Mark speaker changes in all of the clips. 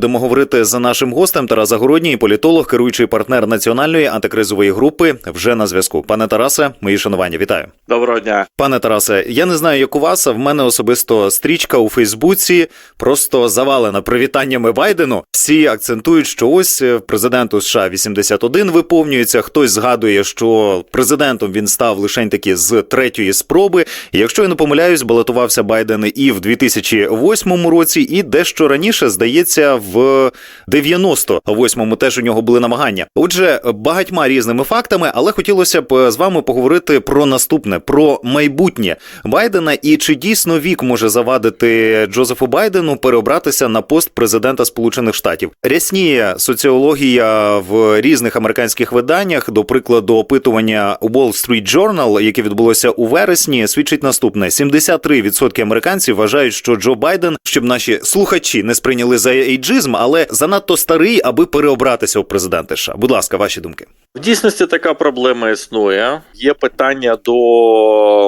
Speaker 1: Будемо говорити за нашим гостем Тарас Загородній, політолог, керуючий партнер національної антикризової групи. Вже на зв'язку. Пане Тарасе, мої шанування, вітаю.
Speaker 2: Доброго дня.
Speaker 1: Пане Тарасе, я не знаю, як у вас, а в мене особисто стрічка у Фейсбуці просто завалена привітаннями Байдену. Всі акцентують, що ось е, президенту США 81 виповнюється. Хтось згадує, що президентом він став лише таки з третьої спроби. І Якщо я не помиляюсь, балотувався Байден і в 2008 році, і дещо раніше, здається, в 98-му теж у нього були намагання. Отже, багатьма різними фактами, але хотілося б з вами поговорити про наступне, про майбутнє Байдена і чи дійсно вік може завадити Джозефу Байдену переобратися на пост президента Сполучених Штатів. Рясніє соціологія в різних американських виданнях, до прикладу, опитування Wall Street Journal, яке відбулося у вересні, свідчить наступне: 73% американців вважають, що Джо Байден, щоб наші слухачі не сприйняли за ейджизм, але занадто старий, аби переобратися у президенти США. Будь ласка, ваші думки.
Speaker 2: В дійсності така проблема існує. Є питання до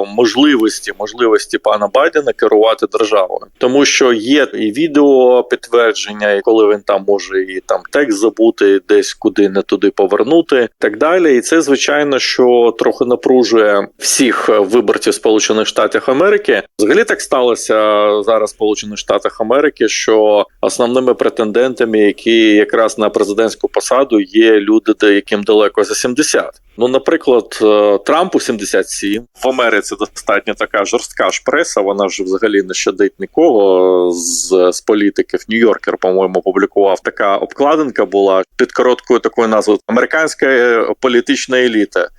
Speaker 2: можливості, можливості пана Байдена керувати державою, тому що є і відео підтвердження, і коли він там може і там текст забути, десь куди не туди повернути, так далі. І це звичайно, що трохи напружує всіх виборців Сполучених Штатів Америки. Взагалі так сталося зараз в Сполучених Штатах Америки, що основними претендентами, які якраз на президентську посаду, є люди, яким далеко за 70. Ну, наприклад, е, Трампу 77. В Америці достатньо така жорстка ж преса. Вона вже взагалі не щадить нікого з, з політиків. Нью-Йоркер, по-моєму, публікував така обкладинка була під короткою такою назвою Американська е, політична еліта.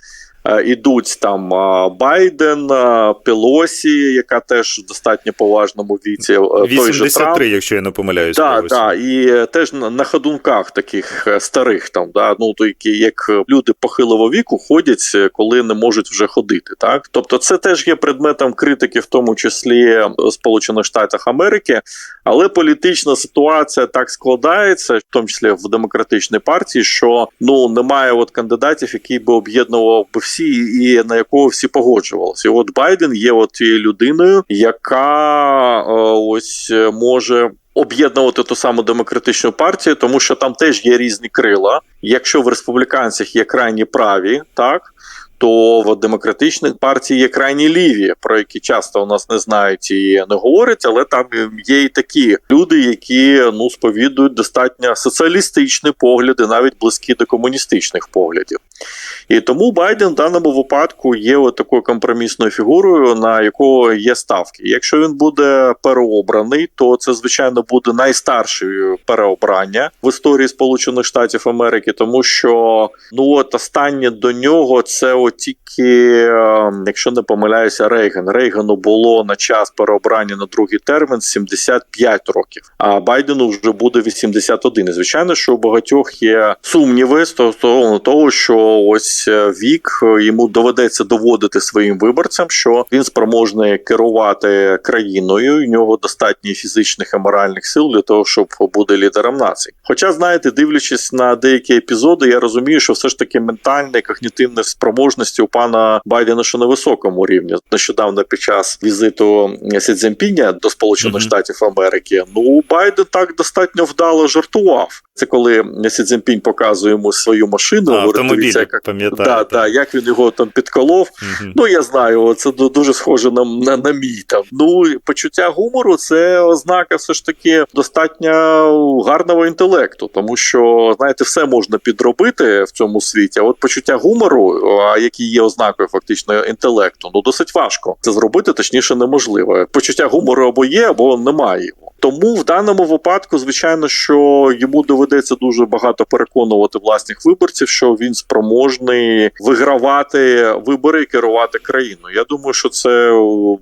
Speaker 2: Е, Ідуть там е, Байден, е, Пелосі, яка теж в достатньо поважному віці. е, Той же Трамп.
Speaker 1: якщо я не помиляюсь. Правильно.
Speaker 2: так, і теж на, ходунках таких старих, там, да, ну, то які як люди похилого віку ходять, коли не можуть вже ходити. Так? Тобто це теж є предметом критики, в тому числі Сполучених Штатів Америки, але політична ситуація так складається, в тому числі в демократичній партії, що ну немає от кандидатів, який би об'єднував би всі, і на якого всі погоджувалися. От Байден є от тією людиною, яка е, ось е, може. Об'єднувати ту саму демократичну партію, тому що там теж є різні крила. Якщо в республіканцях є крайні праві, так то в демократичних партій є крайні ліві, про які часто у нас не знають і не говорять, але там є і такі люди, які ну сповідують достатньо соціалістичні погляди, навіть близькі до комуністичних поглядів. І тому Байден в даному випадку є от такою компромісною фігурою, на якого є ставки. Якщо він буде переобраний, то це звичайно буде найстарше переобрання в історії Сполучених Штатів Америки, тому що ну от останнє до нього це от тільки, е, якщо не помиляюся, Рейган. Рейгану було на час переобрання на другий термін 75 років, а Байдену вже буде 81. І звичайно, що у багатьох є сумніви стосовно того, що ось е, вік е, йому доведеться доводити своїм виборцям, що він спроможний керувати країною. і У нього достатньо фізичних і моральних сил для того, щоб бути лідером нації. Хоча, знаєте, дивлячись на деякі епізоди, я розумію, що все ж таки ментальне когнітивне спроможності у пана Байдена що на високому рівні. Нещодавно під час візиту Сі Цзіньпіня до Сполучених
Speaker 1: Мгм.
Speaker 2: Штатів Америки, ну Байден так достатньо вдало жартував. Це коли Сі Цзіньпінь показує йому свою машину,
Speaker 1: автомобіль,
Speaker 2: яка
Speaker 1: пам'ятаю.
Speaker 2: да, да, як він його там підколов.
Speaker 1: Мгм.
Speaker 2: Ну я знаю, це ду- дуже схоже на, на, на мій там. Ну почуття гумору це ознака все ж таки достатньо гарного інтелекту, тому що знаєте, все можна підробити в цьому світі. А от почуття гумору, а які є ознакою фактично інтелекту, ну досить важко це зробити, точніше неможливо. Почуття гумору або є, або немає його. Тому в даному випадку, звичайно, що йому доведеться дуже багато переконувати власних виборців, що він спроможний вигравати вибори і керувати країною. Я думаю, що це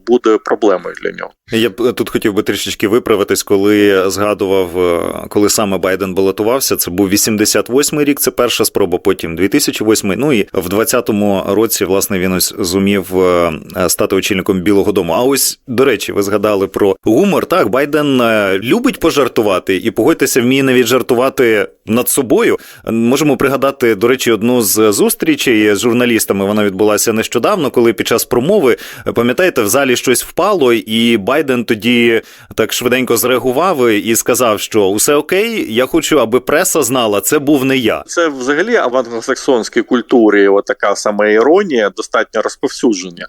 Speaker 2: буде проблемою для нього.
Speaker 1: Я б тут хотів би трішечки виправитись, коли згадував, е, коли саме Байден балотувався. Це був 88-й рік, це перша спроба, потім 2008, ну і в 20-му році власне він ось зумів е, стати очільником Білого Дому. А ось до речі, ви згадали про гумор. Так, Байден е, любить пожартувати і погодьтеся, вміє навіть жартувати над собою. Можемо пригадати, до речі, одну з зустрічей з журналістами. Вона відбулася нещодавно, коли під час промови пам'ятаєте, в залі щось впало, і Байден тоді так швиденько зреагував і сказав, що усе окей, я хочу, аби преса знала, це був не я.
Speaker 2: Це взагалі в англосаксонській культурі Отака така сама іронія достатньо розповсюдження.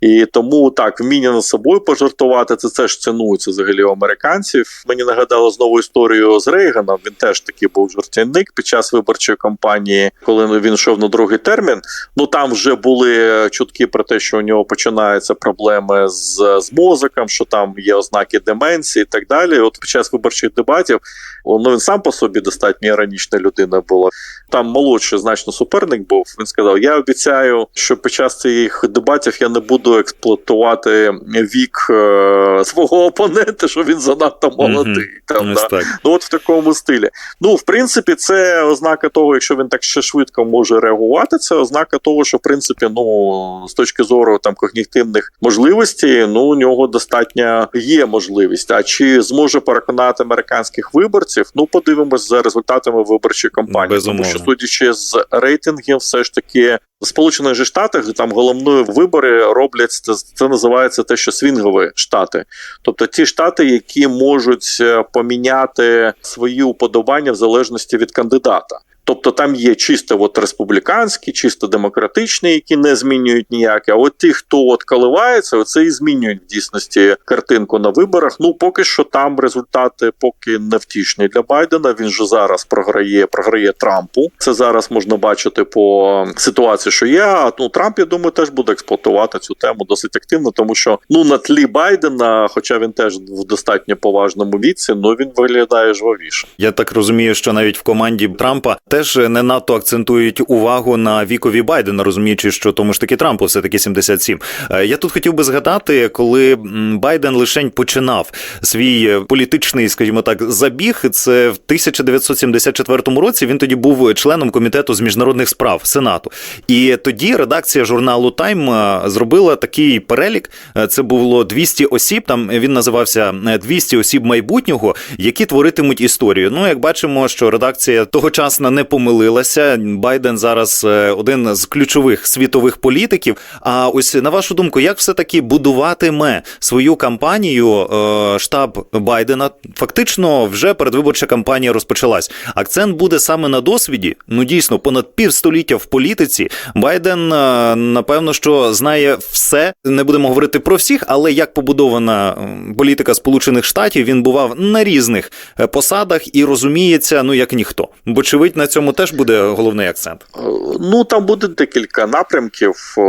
Speaker 2: І тому так, вміння над собою пожартувати, це теж цінується взагалі у американців. Мені нагадало знову історію з Рейганом. Він теж такий був жартівник під час виборчої кампанії, коли він йшов на другий термін. Ну там вже були чутки про те, що у нього починаються проблеми з, з мозоком, що там є ознаки деменції і так далі. От під час виборчих дебатів ну він сам по собі достатньо іронічна людина була. Там молодший значно суперник був. Він сказав: Я обіцяю, що під час цих дебатів я не буду експлуатувати вік е, свого опонента, що він занадто молодий. Там,
Speaker 1: Ось
Speaker 2: да.
Speaker 1: так.
Speaker 2: Ну, от в такому стилі. Ну, в принципі, це ознака того, якщо він так ще швидко може реагувати, це ознака того, що в принципі, ну з точки зору там когнітивних можливостей, ну у нього достатньо є можливість. А чи зможе переконати американських виборців? Ну, подивимось за результатами виборчої кампанії.
Speaker 1: Безумовно.
Speaker 2: Тому що судячи з рейтингів, все ж таки. Сполучених Штатах там головною вибори роблять це, це називається те, що свінгові штати, тобто ті штати, які можуть е, поміняти свої уподобання в залежності від кандидата. Тобто там є чисто от республіканські, чисто демократичні, які не змінюють ніяк. А от ті, хто от коливається, оце і змінюють в дійсності картинку на виборах. Ну поки що там результати поки не втішні для Байдена. Він же зараз програє, програє Трампу. Це зараз можна бачити по ситуації, що є. А ну Трамп, я думаю, теж буде експлуатувати цю тему досить активно, тому що ну на тлі Байдена, хоча він теж в достатньо поважному віці, ну він виглядає жвавіше.
Speaker 1: Я так розумію, що навіть в команді Трампа теж не надто акцентують увагу на вікові Байдена, розуміючи, що тому ж таки Трампу все таки 77. Е, Я тут хотів би згадати, коли Байден лишень починав свій е, політичний, скажімо так, забіг. Це в 1974 році. Він тоді був членом комітету з міжнародних справ Сенату. І тоді редакція журналу Тайм е, зробила такий перелік. Це було 200 осіб. Там він називався е, 200 осіб майбутнього, які творитимуть історію. Ну, як бачимо, що редакція тогочасно не помилилася. Байден зараз е, один з ключових світових політиків. А ось на вашу думку, як все таки будуватиме свою кампанію е, штаб Байдена? Фактично, вже передвиборча кампанія розпочалась. Акцент буде саме на досвіді. Ну дійсно, понад півстоліття в політиці. Байден е, напевно, що знає все. Не будемо говорити про всіх, але як побудована політика Сполучених Штатів, він бував на різних посадах і розуміється, ну як ніхто. Бочевидь, на цьому теж буде головний акцент.
Speaker 2: Е, Ну там буде декілька напрямків е,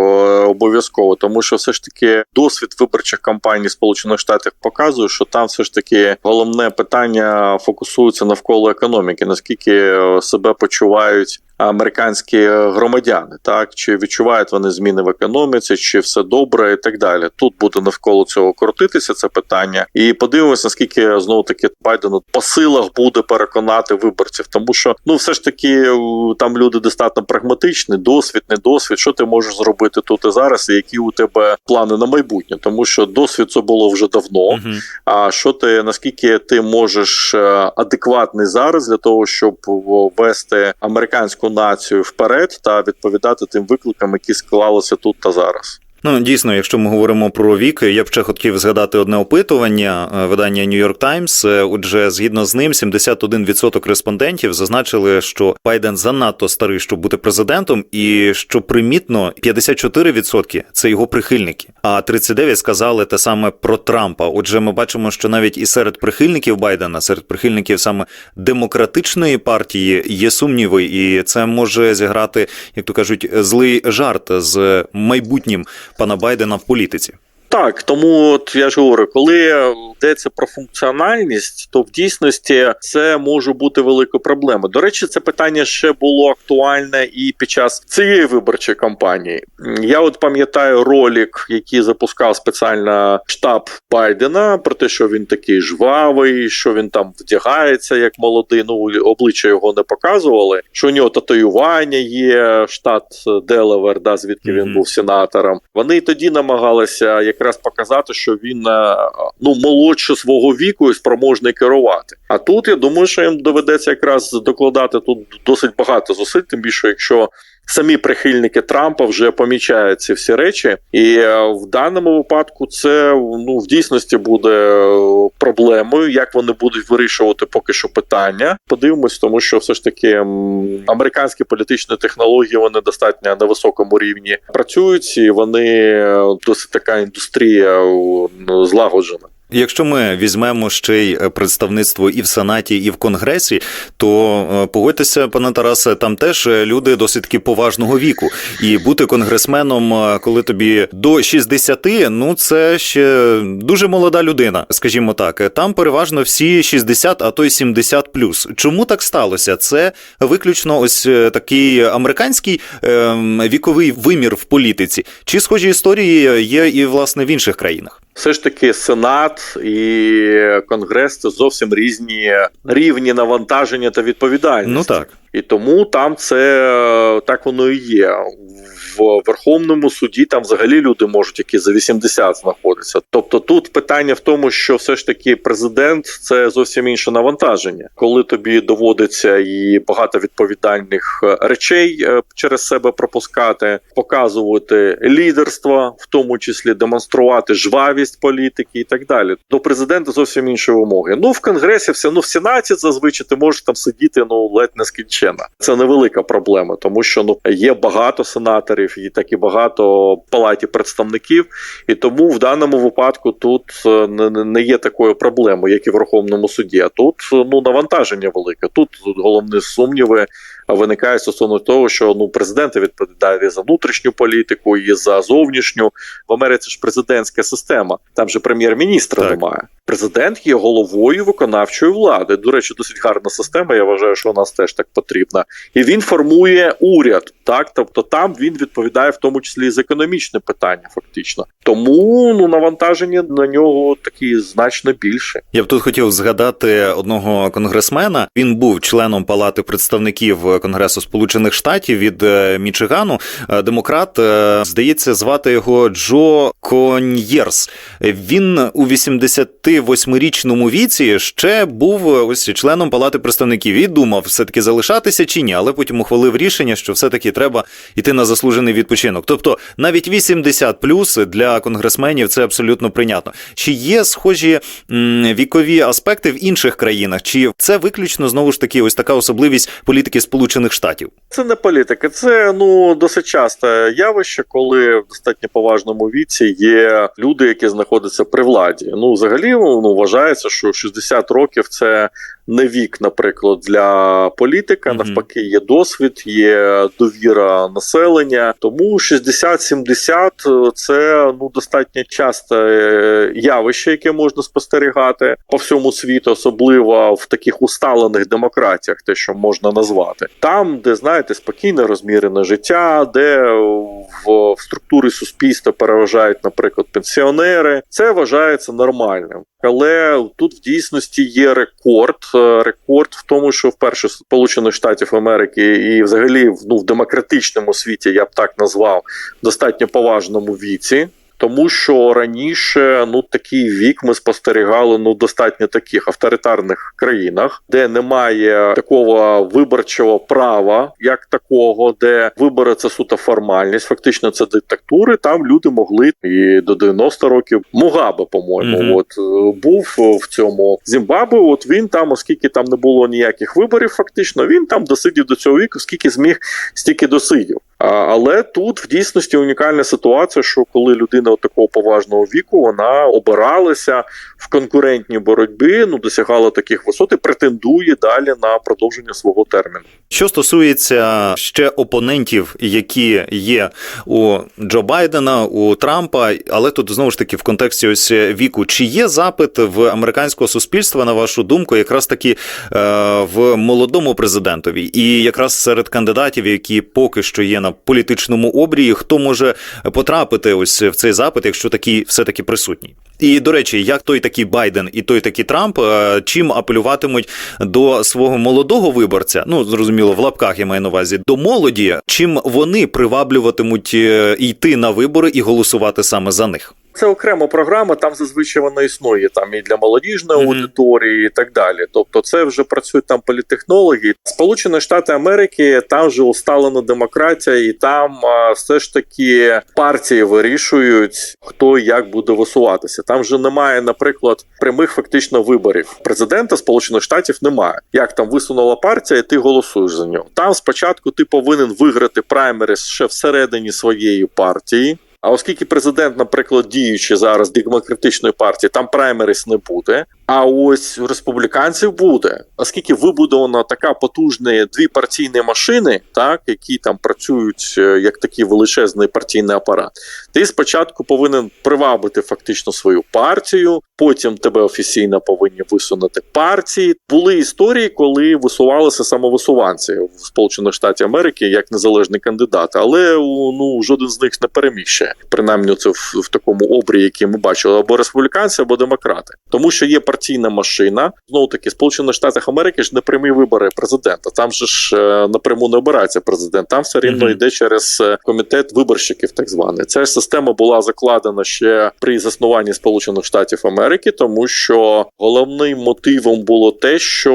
Speaker 2: обов'язково, тому що все ж таки досвід виборчих кампаній Сполучених Штатів показує, що там все ж таки головне питання фокусується навколо економіки, наскільки е, себе почувають. Американські громадяни, так чи відчувають вони зміни в економіці, чи все добре, і так далі. Тут буде навколо цього крутитися це питання, і подивимося, наскільки знову таки Байдену по силах буде переконати виборців, тому що ну все ж таки е, там люди достатньо прагматичні, досвід, не досвід. Що ти можеш зробити тут і зараз, і які у тебе плани на майбутнє, тому що досвід це було вже давно.
Speaker 1: Мгм.
Speaker 2: А що ти наскільки ти можеш е, адекватний зараз для того, щоб вести американську націю вперед та відповідати тим викликам, які склалися тут та зараз?
Speaker 1: Ну, дійсно, якщо ми говоримо про вік, я б ще хотів згадати одне опитування е, видання New York Times. Е, Отже, згідно з ним, 71% респондентів зазначили, що Байден занадто старий, щоб бути президентом, і що примітно 54% – це його прихильники, а 39% сказали те саме про Трампа. Отже, ми бачимо, що навіть і серед прихильників Байдена, серед прихильників саме демократичної партії є сумніви, і це може зіграти, як то кажуть, злий жарт з майбутнім пана Байдена в політиці.
Speaker 2: Так, тому от я ж говорю, коли йдеться про функціональність, то в дійсності це може бути великою проблемою. До речі, це питання ще було актуальне і під час цієї виборчої кампанії. Я от пам'ятаю ролик, який запускав спеціально штаб Байдена, про те, що він такий жвавий, що він там вдягається як молодий. Ну обличчя його не показували. Що у нього татуювання є, штат Делавер, да, звідки він був сенатором. Вони тоді намагалися якраз показати, що він е, ну молодше свого віку і спроможний керувати. А тут я думаю, що їм доведеться якраз докладати тут досить багато зусиль, тим більше, якщо самі прихильники Трампа вже помічають ці всі речі, і е, в даному випадку це ну в дійсності буде е, проблемою, як вони будуть вирішувати поки що питання. Подивимось, тому що все ж таки американські політичні технології вони достатньо на високому рівні працюють, і вони е, досить така індустрія злагоджена.
Speaker 1: Якщо ми візьмемо ще й е, представництво і в Сенаті, і в Конгресі, то е, погодьтеся, пане Тарасе, там теж е, люди досить таки поважного віку. І бути конгресменом, коли тобі до 60, ну це ще дуже молода людина, скажімо так. Там переважно всі 60, а то й 70 плюс. Чому так сталося? Це виключно ось такий американський е, віковий вимір в політиці. Чи схожі історії є і власне в інших країнах?
Speaker 2: Все ж таки, Сенат і Конгрес це зовсім різні рівні навантаження та відповідальності.
Speaker 1: Ну так.
Speaker 2: І тому там це так воно і є. В Верховному суді там взагалі люди можуть, які за 80 знаходяться. Тобто тут питання в тому, що все ж таки президент це зовсім інше навантаження, коли тобі доводиться і багато відповідальних е, речей е, через себе пропускати, показувати лідерство, в тому числі демонструвати жвавість політики і так далі. До президента зовсім інші вимоги. Ну в конгресі, все ну в сенаті зазвичай ти можеш там сидіти ну ледь не скінченно. Це невелика проблема, тому що ну є багато сенаторів, і так і багато палаті представників, і тому в даному випадку тут е, не є такою проблемою, як і в Верховному суді. А тут е, ну навантаження велике. Тут головні сумніви виникають стосовно того, що ну президент відповідає за внутрішню політику, і за зовнішню. В Америці ж президентська система. Там же прем'єр-міністра немає. Президент є головою виконавчої влади. До речі, досить гарна система. Я вважаю, що у нас теж так потрібна. І він формує уряд. Так, тобто там він відповідає в тому числі і за економічне питання, фактично. Тому ну навантаження на нього такі значно більше.
Speaker 1: Я б тут хотів згадати одного конгресмена. Він був членом Палати представників Конгресу Сполучених Штатів від е, Мічигану. Е, Демократ, е, здається, звати його Джо Коньєрс. Він у 88-річному віці ще був ось членом Палати представників і думав, все таки залишатися чи ні, але потім ухвалив рішення, що все таки треба йти на заслужений відпочинок. Тобто навіть 80 плюс для конгресменів це абсолютно прийнятно. Чи є схожі вікові аспекти в інших країнах? Чи це виключно знову ж таки ось така особливість політики Сполучених Штатів?
Speaker 2: Це не політика, це ну досить часте явище, коли в достатньо поважному віці є люди, які знаходяться при владі. Ну, взагалі, ну вважається, що 60 років це не вік, наприклад, для політика.
Speaker 1: Мгм.
Speaker 2: Навпаки, є досвід, є довіра населення. Тому 60-70 – це ну достатньо часте е, явище, яке можна спостерігати по всьому світу, особливо в таких усталених демократіях, те, що можна назвати, там, де знаєте, спокійне розмірене життя, де в, в структурі суспільства переважають, наприклад, пенсіонери, це вважається нормальним. Але тут в дійсності є рекорд. Е, Рекорд в тому, що вперше Сполучених Штатів Америки і взагалі ну, в демократичному світі я б так назвав достатньо поважному віці. Тому що раніше ну такий вік ми спостерігали ну достатньо таких авторитарних країнах, де немає такого виборчого права, як такого, де вибори це суто формальність. Фактично, це диктатури. Там люди могли і до 90 років. Мугабе, по-моєму,
Speaker 1: Мгм.
Speaker 2: от е, був в цьому Зімбабве. От він там, оскільки там не було ніяких виборів, фактично він там досидів до цього віку, скільки зміг, стільки досидів. Але тут в дійсності унікальна ситуація, що коли людина от такого поважного віку вона обиралася в конкурентній боротьбі, ну досягала таких висот і претендує далі на продовження свого терміну.
Speaker 1: Що стосується ще опонентів, які є у Джо Байдена, у Трампа, але тут знову ж таки в контексті ось віку, чи є запит в американського суспільства, на вашу думку, якраз таки е, в молодому президентові, і якраз серед кандидатів, які поки що є на політичному обрії, хто може потрапити ось в цей запит, якщо такий все таки присутній? І до речі, як той такий Байден і той такий Трамп, е, чим апелюватимуть до свого молодого виборця, ну зрозуміло, в лапках я маю на увазі до молоді, чим вони приваблюватимуть е, йти на вибори і голосувати саме за них?
Speaker 2: Це окрема програма, там зазвичай вона існує там і для молодіжної
Speaker 1: Мгм.
Speaker 2: аудиторії, і так далі. Тобто, це вже працюють там політехнологи. Сполучені Штати Америки там вже усталена демократія, і там а, все ж таки партії вирішують, хто як буде висуватися. Там вже немає, наприклад, прямих фактично виборів. Президента Сполучених Штатів немає. Як там висунула партія, і ти голосуєш за нього. Там спочатку ти повинен виграти праймерис ще всередині своєї партії. А оскільки президент, наприклад, діючи зараз демократичної партії, там праймерис не буде. А ось у республіканців буде, оскільки вибудована така потужна дві партійні машини, так які там працюють е, як такий величезний партійний апарат. Ти спочатку повинен привабити фактично свою партію, потім тебе офіційно повинні висунути партії. Були історії, коли висувалися самовисуванці в Сполучених Штатів Америки як незалежні кандидати, але ну жоден з них не переміг ще, принаймні це в, в такому обрії, який ми бачили, або республіканці, або демократи, тому що є партійна машина. Знову таки, Сполучених Штатах Америки ж не прямі вибори президента. Там же ж е, напряму не обирається президент. Там все рівно йде через е, комітет виборщиків, так званий. Ця система була закладена ще при заснуванні Сполучених Штатів Америки, тому що головним мотивом було те, що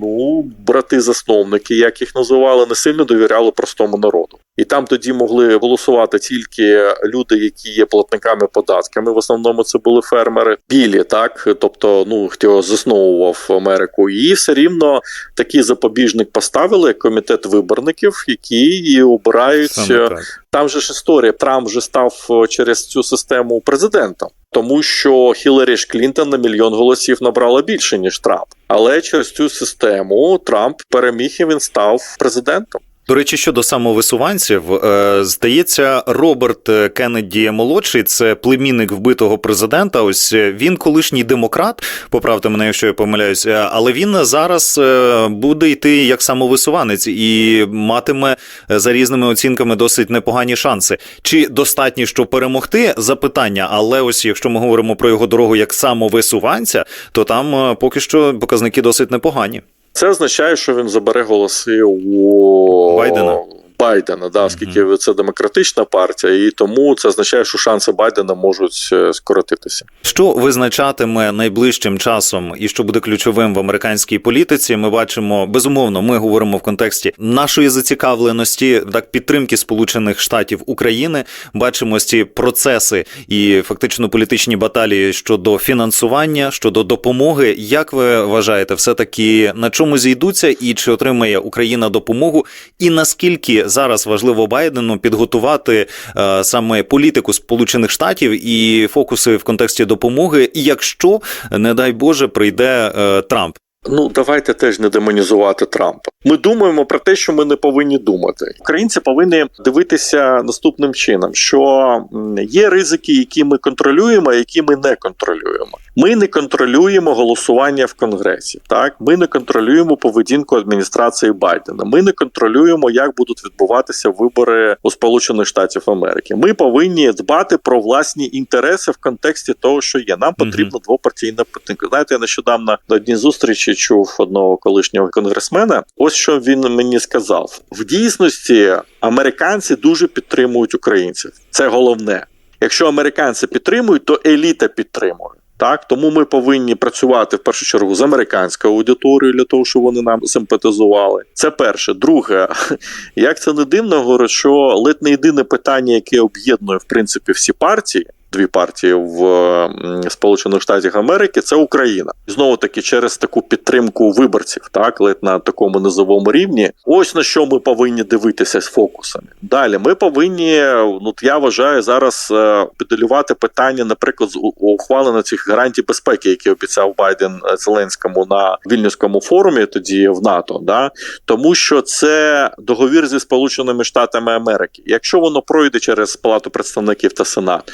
Speaker 2: ну брати-засновники, як їх називали, не сильно довіряли простому народу. І там тоді могли голосувати тільки люди, які є платниками податками. В основному це були фермери білі, так тобто, ну хто засновував Америку, і все рівно такий запобіжник поставили як комітет виборників, які і обирають
Speaker 1: Саме так.
Speaker 2: там же ж історія. Трамп вже став е, через цю систему президентом, тому що Хіларі ж Клінтон на мільйон голосів набрала більше ніж Трамп. Але через цю систему Трамп переміг і він став президентом.
Speaker 1: До речі, щодо самовисуванців, е, здається, Роберт Кеннеді молодший, це племінник вбитого президента. Ось е, він колишній демократ. Поправте мене, якщо я помиляюсь, е, але він зараз е, буде йти як самовисуванець і матиме е, за різними оцінками досить непогані шанси. Чи достатні, щоб перемогти? Запитання. Але ось якщо ми говоримо про його дорогу як самовисуванця, то там е, поки що показники досить непогані.
Speaker 2: Це означає, що він забере голоси у
Speaker 1: Байдена.
Speaker 2: Байдена, да, оскільки це демократична партія, і тому це означає, що шанси Байдена можуть е, скоротитися.
Speaker 1: Що визначатиме найближчим часом і що буде ключовим в американській політиці? Ми бачимо безумовно. Ми говоримо в контексті нашої зацікавленості, так підтримки Сполучених Штатів України. Бачимо ці процеси і фактично політичні баталії щодо фінансування, щодо допомоги. Як ви вважаєте, все таки на чому зійдуться, і чи отримає Україна допомогу? І наскільки зараз важливо Байдену підготувати е, саме політику Сполучених Штатів і фокуси в контексті допомоги, якщо не дай Боже прийде е, Трамп?
Speaker 2: Ну, давайте теж не демонізувати Трампа. Ми думаємо про те, що ми не повинні думати. Українці повинні дивитися наступним чином: що є ризики, які ми контролюємо, а які ми не контролюємо. Ми не контролюємо голосування в Конгресі. Так, ми не контролюємо поведінку адміністрації Байдена. Ми не контролюємо, як будуть відбуватися вибори у Сполучених Штатів Америки. Ми повинні дбати про власні інтереси в контексті того, що є. Нам потрібна двопартійна підтримка. Знаєте, я нещодавно на одній зустрічі чув одного колишнього конгресмена. Ось що він мені сказав: в дійсності американці дуже підтримують українців. Це головне. Якщо американці підтримують, то еліта підтримує. Так, тому ми повинні працювати в першу чергу з американською аудиторією для того, щоб вони нам симпатизували. Це перше. Друге, як це не дивно, говорить, що ледь не єдине питання, яке об'єднує в принципі всі партії, дві партії в Сполучених Штатах Америки це Україна. І знову таки через таку підтримку виборців, так ледь на такому низовому рівні. Ось на що ми повинні дивитися з фокусами. Далі ми повинні, ну я вважаю, зараз е, педалювати питання, наприклад, з ухвалення цих гарантій безпеки, які обіцяв Байден е, Зеленському на вільнюському форумі, тоді в НАТО. Да? Тому що це договір зі Сполученими Штатами Америки. Якщо воно пройде через Палату представників та Сенат,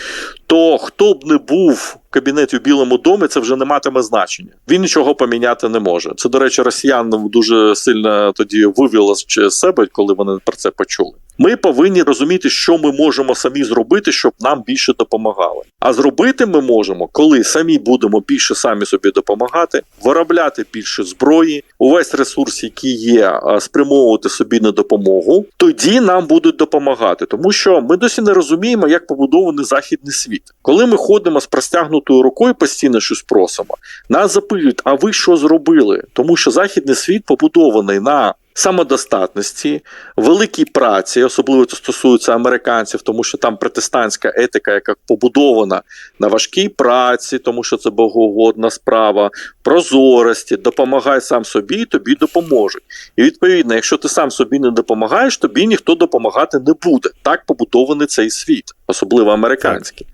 Speaker 2: то хто б не був кабінеті в Білому домі, це вже не матиме значення. Він нічого поміняти не може. Це, до речі, росіян дуже сильно тоді вивело з себе, коли вони про це почули. Ми повинні розуміти, що ми можемо самі зробити, щоб нам більше допомагали. А зробити ми можемо, коли самі будемо більше самі собі допомагати, виробляти більше зброї, увесь ресурс, який є, спрямовувати собі на допомогу. Тоді нам будуть допомагати, тому що ми досі не розуміємо, як побудований західний світ. Коли ми ходимо з простягнутою рукою, постійно щось просимо, нас запитують, а ви що зробили? Тому що західний світ побудований на самодостатності, великій праці, особливо це стосується американців, тому що там протестантська етика, яка побудована на важкій праці, тому що це богоугодна справа, прозорості, допомагай сам собі, і тобі допоможуть. І відповідно, якщо ти сам собі не допомагаєш, тобі ніхто допомагати не буде. Так побудований цей світ, особливо американський.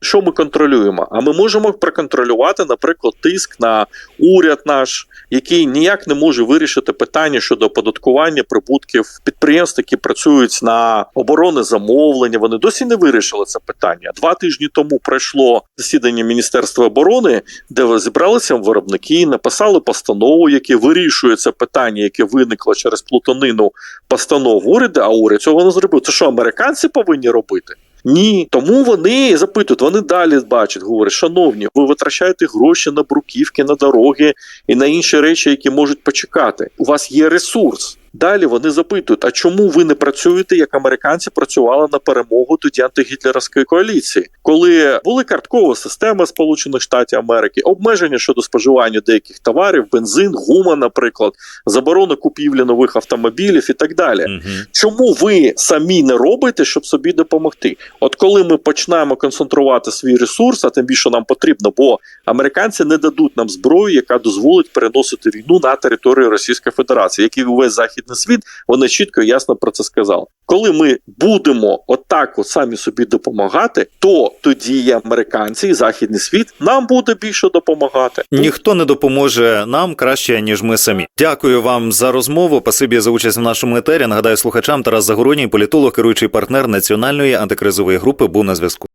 Speaker 2: Що ми контролюємо? А ми можемо проконтролювати, наприклад, тиск на уряд наш, який ніяк не може вирішити питання щодо оподаткування прибутків підприємств, які працюють на оборони замовлення. Вони досі не вирішили це питання. Два тижні тому пройшло засідання Міністерства оборони, де зібралися виробники, написали постанову, яке вирішує це питання, яке виникло через плутанину постанов уряду, а уряд цього не зробив. Це що американці повинні робити? Ні, тому вони запитують, вони далі бачать, говорять, шановні, ви витрачаєте гроші на бруківки, на дороги і на інші речі, які можуть почекати. У вас є ресурс. Далі вони запитують: а чому ви не працюєте, як американці працювали на перемогу тоді антигітлерівської коаліції, коли були карткова система Сполучених Штатів Америки, обмеження щодо споживання деяких товарів, бензин, гума, наприклад, заборона купівлі нових автомобілів і так далі.
Speaker 1: Угу.
Speaker 2: Чому ви самі не робите, щоб собі допомогти? От коли ми почнемо концентрувати свій ресурс, а тим більше нам потрібно, бо американці не дадуть нам зброю, яка дозволить переносити війну на територію Російської Федерації, як і увесь західний світ, вони чітко і ясно про це сказали. Коли ми будемо отак от самі собі допомагати, то тоді і американці і західний світ нам буде більше допомагати.
Speaker 1: Ніхто не допоможе нам краще, ніж ми самі. Дякую вам за розмову. Пасибі за участь в нашому етері. Нагадаю слухачам Тарас Загородній, політолог, керуючий партнер національної антикризової групи, був на зв'язку.